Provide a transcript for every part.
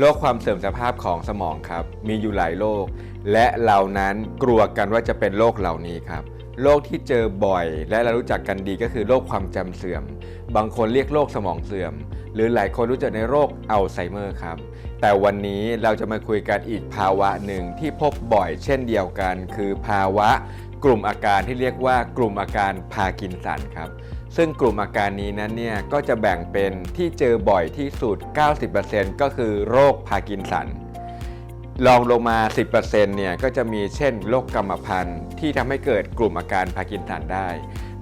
โรคความเสื่อมสภาพของสมองครับ มีอยู่หลายโรคและเหล่านั้นกลัวกันว่าจะเป็นโรคเหล่านี้ครับโรคที่เจอบ่อย และเรารู้จักกันดีก็คือโรคความจำเสื่อม บางคนเรียกโรคสมองเสื่อม หรือหลายคนรู้จักในโรคอัลไซเมอร์ครับ แต่วันนี้เราจะมาคุยกันอีกภาวะหนึ่งที่พบบ่อยเช่นเดียวกัน คือภาวะกลุ่มอาการที่เรียกว่ากลุ่มอาการพาร์กินสันครับ ซึ่งกลุ่มอาการนี้นั้นเนี่ยก็จะแบ่งเป็นที่เจอบ่อยที่สุด 90%ก็คือโรคพาร์กินสันลองลงมา 10%เนี่ยก็จะมีเช่นโรคกรรมพันธุ์ที่ทำให้เกิดกลุ่มอาการพาร์กินสันได้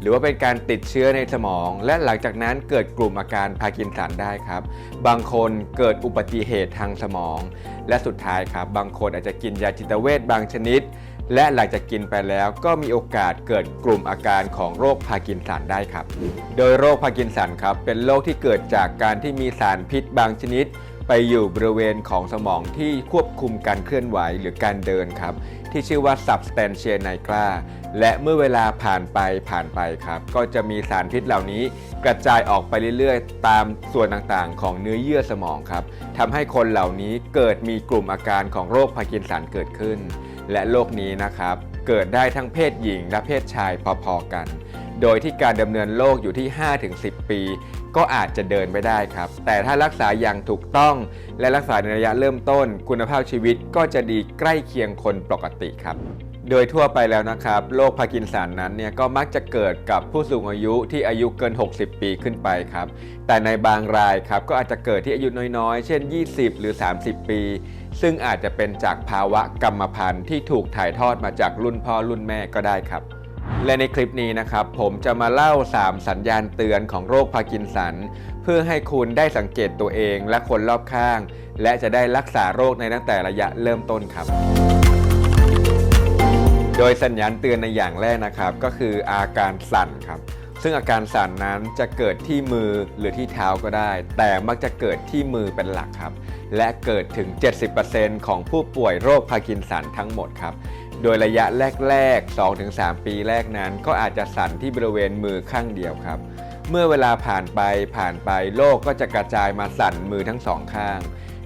หรือว่าเป็นการติดเชื้อในสมอง และหลังจากนั้นเกิดกลุ่มอาการพาร์กินสันได้ครับ บางคนเกิดอุบัติเหตุทางสมอง และสุดท้ายครับ บางคนอาจจะกินยาจิตเวชบางชนิด และหลังจากกินไปแล้วก็มีโอกาสเกิดกลุ่มอาการของโรคพาร์กินสันได้ครับ โดยโรคพาร์กินสันครับเป็นโรคที่เกิดจากการที่มีสารพิษบางชนิด ไปอยู่บริเวณของสมองที่ควบคุมการเคลื่อนไหวหรือการเดินครับ ที่ชื่อว่า substantia nigra และเมื่อเวลาผ่านไปผ่านไปครับ ก็จะมีสารพิษเหล่านี้กระจายออกไปเรื่อยๆ ตามส่วนต่างๆ ของเนื้อเยื่อสมองครับทำให้คนเหล่านี้เกิดมีกลุ่มอาการของโรคพาร์กินสันเกิดขึ้น และโรคนี้นะครับ เกิดได้ทั้งเพศหญิงและเพศชายพอๆกัน โดยที่การดำเนินโรคอยู่ที่ 5-10 ปี ก็อาจจะเดินไม่ได้ครับ แต่ถ้ารักษาอย่างถูกต้องและรักษาในระยะเริ่มต้น คุณภาพชีวิตก็จะดีใกล้เคียงคนปกติครับ โดยทั่วไปแล้วนะครับโรคพาร์กินสันนั้นเนี่ยก็มักจะเกิดกับผู้สูงอายุที่อายุเกิน 60 ปีขึ้นไปครับ แต่ในบางรายครับก็อาจจะเกิดที่อายุน้อยๆ เช่น 20 หรือ 30 ปี ซึ่งอาจจะเป็นจากภาวะกรรมพันธุ์ที่ถูกถ่ายทอดมาจากรุ่นพ่อรุ่นแม่ก็ได้ครับ และในคลิปนี้นะครับ ผมจะมาเล่า 3 สัญญาณเตือนของโรคพาร์กินสัน เพื่อให้คุณได้สังเกตตัวเองและคนรอบข้าง และจะได้รักษาโรคในตั้งแต่ระยะเริ่มต้นครับ ยสัญญาณเตือนในอย่างแรกนะครับ ก็คืออาการสั่นครับ ซึ่งอาการสั่นนั้นจะเกิดที่มือหรือที่เท้าก็ได้ แต่มักจะเกิดที่มือเป็นหลักครับ และเกิดถึง 70%ของผู้ป่วยโรคพาร์กินสันทั้งหมดครับ โดยระยะแรก ๆ 2-3 ปีแรกนั้น ก็อาจจะสั่นที่บริเวณมือข้างเดียวครับ เมื่อเวลาผ่านไปผ่านไปโรคก็จะกระจายมาสั่นมือทั้งสองข้าง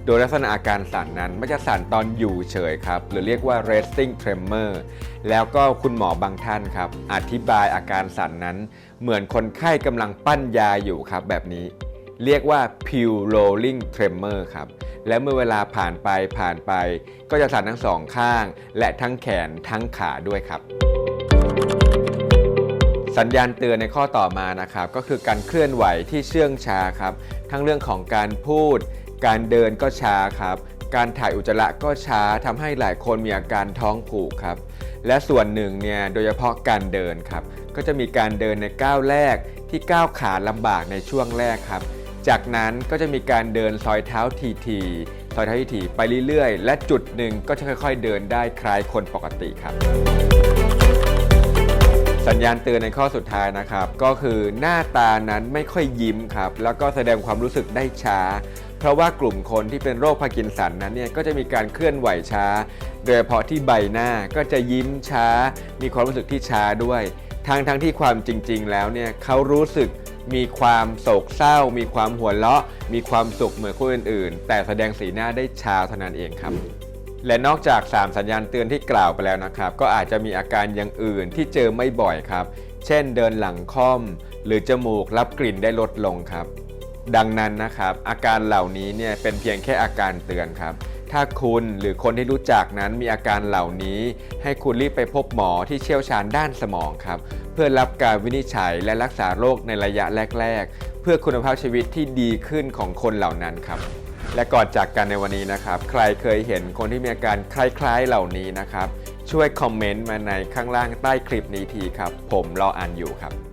ดยลักษณะอาการสั่นนั้นไม่จะสั่นตอนอยู่เฉยครับ หรือเรียกว่า resting tremor แล้วก็คุณหมอบางท่านครับ อธิบายอาการสั่นนั้น เหมือนคนไข้กำลังปั้นยาอยู่ครับแบบนี้ เรียกว่า pill rolling tremor ครับ และเมื่อเวลาผ่านไปผ่านไป ก็จะสั่นทั้งสองข้าง และทั้งแขนทั้งขาด้วยครับสัญญาณเตือนในข้อต่อมานะครับก็คือการเคลื่อนไหวที่เชื่องช้าครับ ทั้งเรื่องของการพูด การเดินก็ช้าครับ การถ่ายอุจจาระก็ช้าทำให้หลายคนมีอาการท้องผูกครับ และส่วนหนึ่งเนี่ยโดยเฉพาะการเดินครับ ก็จะมีการเดินในก้าวแรกที่ก้าวขาลำบากในช่วงแรกครับ จากนั้นก็จะมีการเดินซอยเท้าทีๆซอยเท้าทีๆไปเรื่อยๆ และจุดหนึ่งก็จะค่อยๆ เดินได้คล้ายคนปกติครับ สัญญาณเตือนในข้อสุดท้ายนะครับ ก็คือหน้าตานั้นไม่ค่อยยิ้มครับ แล้วก็แสดงความรู้สึกได้ช้า เพราะว่ากลุ่มคนที่เป็นโรคพาร์กินสันนั้นเนี่ยก็จะมีการเคลื่อนไหวช้า โดยเฉพาะที่ใบหน้าก็จะยิ้มช้า มีความรู้สึกที่ช้าด้วยทางทั้งที่ความจริง ๆ แล้วเนี่ยเขารู้สึกมีความโศกเศร้า มีความหัวเราะ มีความสุขเหมือนคนอื่น ๆ แต่แสดงสีหน้าได้ช้าเท่านั้นเองครับ และนอกจาก 3 สัญญาณเตือนที่กล่าวไปแล้วนะครับ ก็อาจจะมีอาการอย่างอื่นที่เจอไม่บ่อยครับ เช่นเดินหลังค่อม หรือจมูกรับกลิ่นได้ลดลงครับ ดังนั้นนะครับ อาการเหล่านี้เนี่ยเป็นเพียงแค่อาการเตือนครับ ถ้าคุณหรือคนที่รู้จักนั้นมีอาการเหล่านี้ ให้คุณรีบไปพบหมอที่เชี่ยวชาญด้านสมองครับ เพื่อรับการวินิจฉัยและรักษาโรคในระยะแรก ๆ เพื่อคุณภาพชีวิตที่ดีขึ้นของคนเหล่านั้นครับและก่อนจากกันในวันนี้นะครับ ใครเคยเห็นคนที่มีอาการคล้ายๆเหล่านี้นะครับ ช่วยคอมเมนต์มาในข้างล่างใต้คลิปนี้ทีครับ ผมรออ่านอยู่ครับ